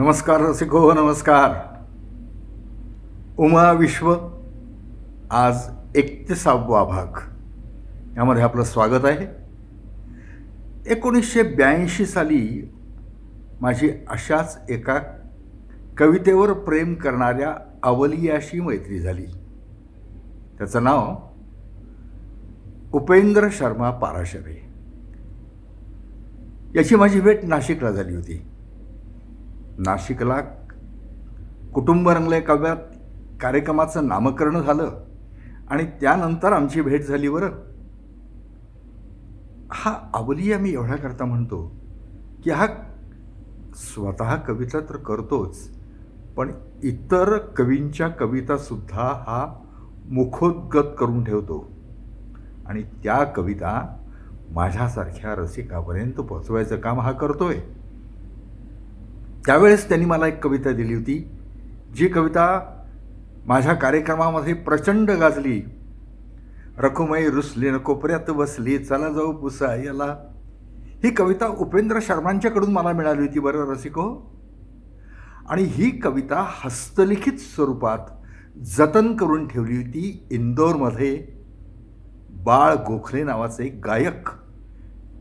नमस्कार रसिको हो, नमस्कार. उमा विश्व आज एकतीसावा भाग. यामध्ये आपलं स्वागत आहे. एकोणीसशे ब्याऐंशी साली माझी अशाच एका कवितेवर प्रेम करणाऱ्या अवलियाशी मैत्री झाली. त्याचं नाव उपेंद्र शर्मा पाराशरे. याची माझी भेट नाशिकला झाली होती. नाशिकला कुटुंब रंगले काव्यात कार्यक्रमाचं नामकरण झालं आणि त्यानंतर आमची भेट झाली बरं हा अवलिया मी एवढ्याकरता म्हणतो की हा स्वतः कविता तर करतोच पण इतर कवींच्या कवितासुद्धा हा मुखोद्गत करून ठेवतो. आणि त्या कविता माझ्यासारख्या रसिकापर्यंत पोचवायचं काम हा करतोय. त्यावेळेस त्यांनी मला एक कविता दिली होती जी कविता माझ्या कार्यक्रमामध्ये प्रचंड गाजली. रखुमई रुसली न कोपऱ्यात बसली चला जाऊ पुसा याला ही कविता उपेंद्र शर्मांच्याकडून मला मिळाली होती बरं रसिको? आणि ही कविता हस्तलिखित स्वरूपात जतन करून ठेवली होती इंदोरमध्ये. बाळ गोखले नावाचे एक गायक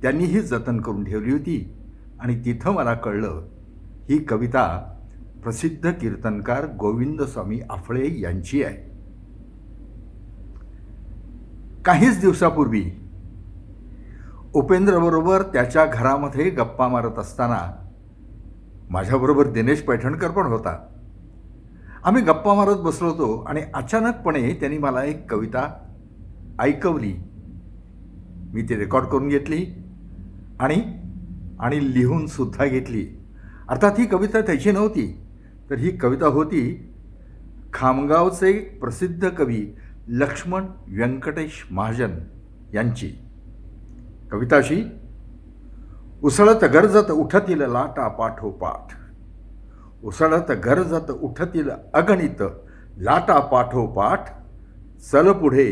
त्यांनी ही जतन करून ठेवली होती. आणि तिथं मला कळलं ही कविता प्रसिद्ध कीर्तनकार गोविंदस्वामी आफळे यांची आहे. काहीच दिवसापूर्वी उपेंद्रबरोबर त्याच्या घरामध्ये गप्पा मारत असताना माझ्याबरोबर दिनेश पैठणकर पण होता. आम्ही गप्पा मारत बसलो होतो आणि अचानकपणे त्यांनी मला एक कविता ऐकवली. मी ती रेकॉर्ड करून घेतली आणि आणि लिहून सुद्धा घेतली. अर्थात ही कविता त्याची नव्हती. तर ही कविता होती खामगावचे प्रसिद्ध कवी लक्ष्मण व्यंकटेश महाजन यांची. कविताशी उसळत गरजत उठतील लाटा पाठोपाठ. उसळत गरजत उठतील अगणित लाटा पाठोपाठ. चल पुढे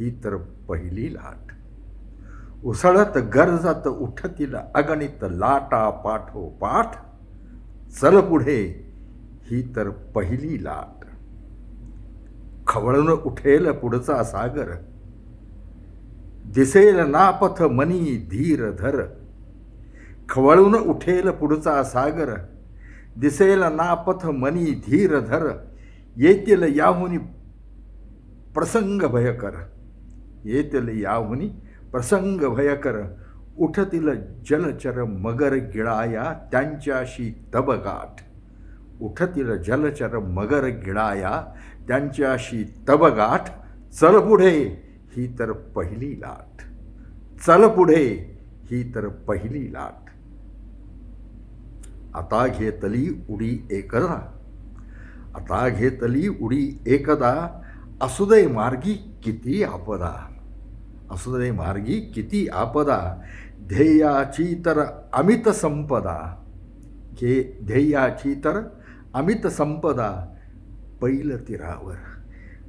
ही तर पहिली लाट. उसळत गरजत उठतील अगणित लाटा पाठोपाठ. चल पुढे. ही तर पहिली लाट. खवळून उठेल पुढचा सागर. दिसेल नापथ मनी धीर धर. खवळून उठेल पुढचा सागर. दिसेल नापथ मनी धीर धर. येतील याहुनी प्रसंग भयकर. येतील याहुनी प्रसंग भयकर. उठतील जलचर मगर गिळाया त्यांच्याशी तबगाठ. उठतील जलचर मगर गिळाया त्यांच्याशी तबगाठ. चल पुढे ही तर पहिली लाट. चल पुढे ही तर पहिली लाट. आता घेतली उडी एकदा. आता घेतली उडी एकदा. असुदय मार्गी किती आपदा. असुदय मार्गी किती आपदा? ध्येयाची तर अमित संपदा. घे ध्येयाची तर अमित संपदा. पैल तीरावर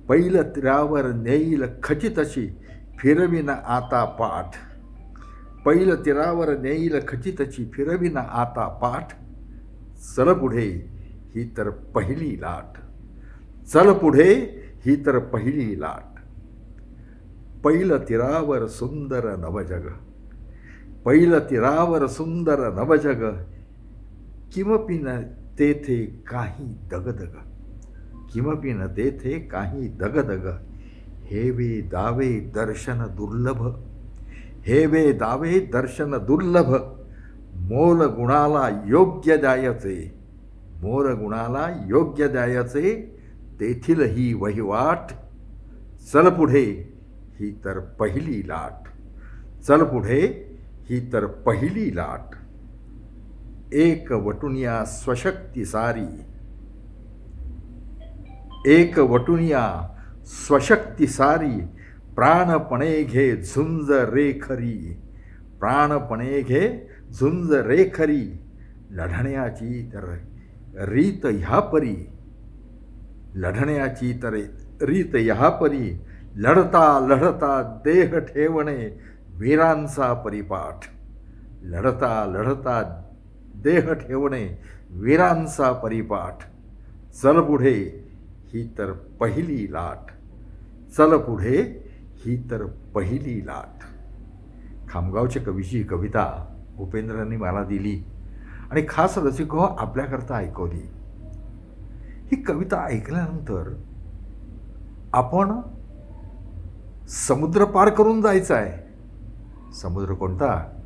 पैल तीरावर नेईल खचितशी फिरविन आता पाठ. पैल तीरावर नेईल खचितची फिरविन आता पाठ. चल पुढे ही तर पहिली लाट. चल पुढे ही तर पहिली लाट. पैल तीरावर सुंदर नवजग पैल तीरावर सुंदर नवजग किमपि न तेथे काही दगदग किमपि न तेथे काही दगदग हेवे दावे दर्शन दुर्लभ हे वे दावे दर्शन दुर्लभ मोल गुणाला योग्य द्यायचे मोर गुणाला योग्य द्यायचे तेथील ही वहिवाट चल पुढे ही तर पहिली लाट. चल पुढे ही तर पहिली लाट. एक वटुनिया स्वशक्ती सारी. एक वटुनिया स्वशक्ती सारी. प्राणपणे घे झुंज रेखरी. प्राणपणे घे झुंज रेखरी. लढण्याची तर रीत ह्या परी लढण्याची तर रीत ह्या परी लढता लढता देह ठेवणे वीरांचा परिपाठ. लढता लढता देह ठेवणे वीरांचा परिपाठ. चल पुढे ही तर पहिली लाट. चल पुढे ही तर पहिली लाट. खामगावच्या कवीची ही कविता उपेंद्रांनी मला दिली आणि खास रसिको आपल्याकरता ऐकवली. ही कविता ऐकल्यानंतर आपण समुद्र पार करून जायचं आहे समुद्र कोणता?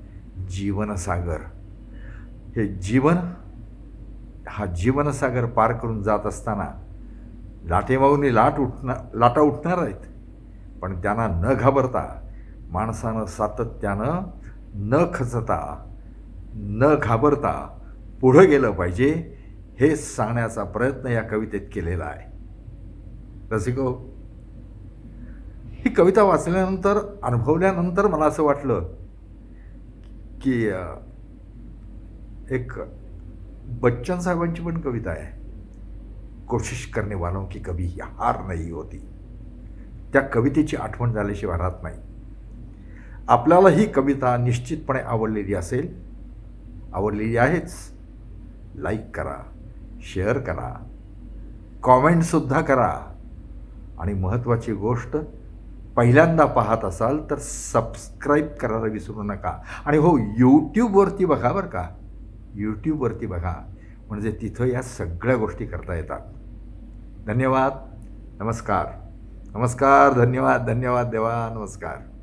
जीवनसागर. हे जीवन हा जीवनसागर पार करून जात असताना लाटेमाऊनी लाट उठणार लाटा उठणार आहेत. पण त्यांना न घाबरता माणसानं सातत्यानं न खचता न घाबरता पुढं गेलं पाहिजे हे सांगण्याचा प्रयत्न या कवितेत केलेला आहे. रसिको ही कविता वाचल्यानंतर अनुभवल्यानंतर मला असं वाटलं की एक बच्चन साहेबांची पण कविता आहे. कोशिश करणे वालों की कभी हार नाही होती. त्या कवितेची आठवण झाल्याशिवाय राहत नाही. आपल्याला ही कविता निश्चितपणे आवडलेली असेल. आवडलेली आहेच. लाईक करा शेअर करा कॉमेंटसुद्धा करा. आणि महत्त्वाची गोष्ट पहिल्यांदा पाहत असाल तर सबस्क्राईब करायला विसरू नका. आणि हो यूट्यूबवरती बघा बरं का. यूट्यूबवरती बघा. म्हणजे तिथं या सगळ्या गोष्टी करता येतात. धन्यवाद. नमस्कार. नमस्कार. धन्यवाद. धन्यवाद देवा. नमस्कार.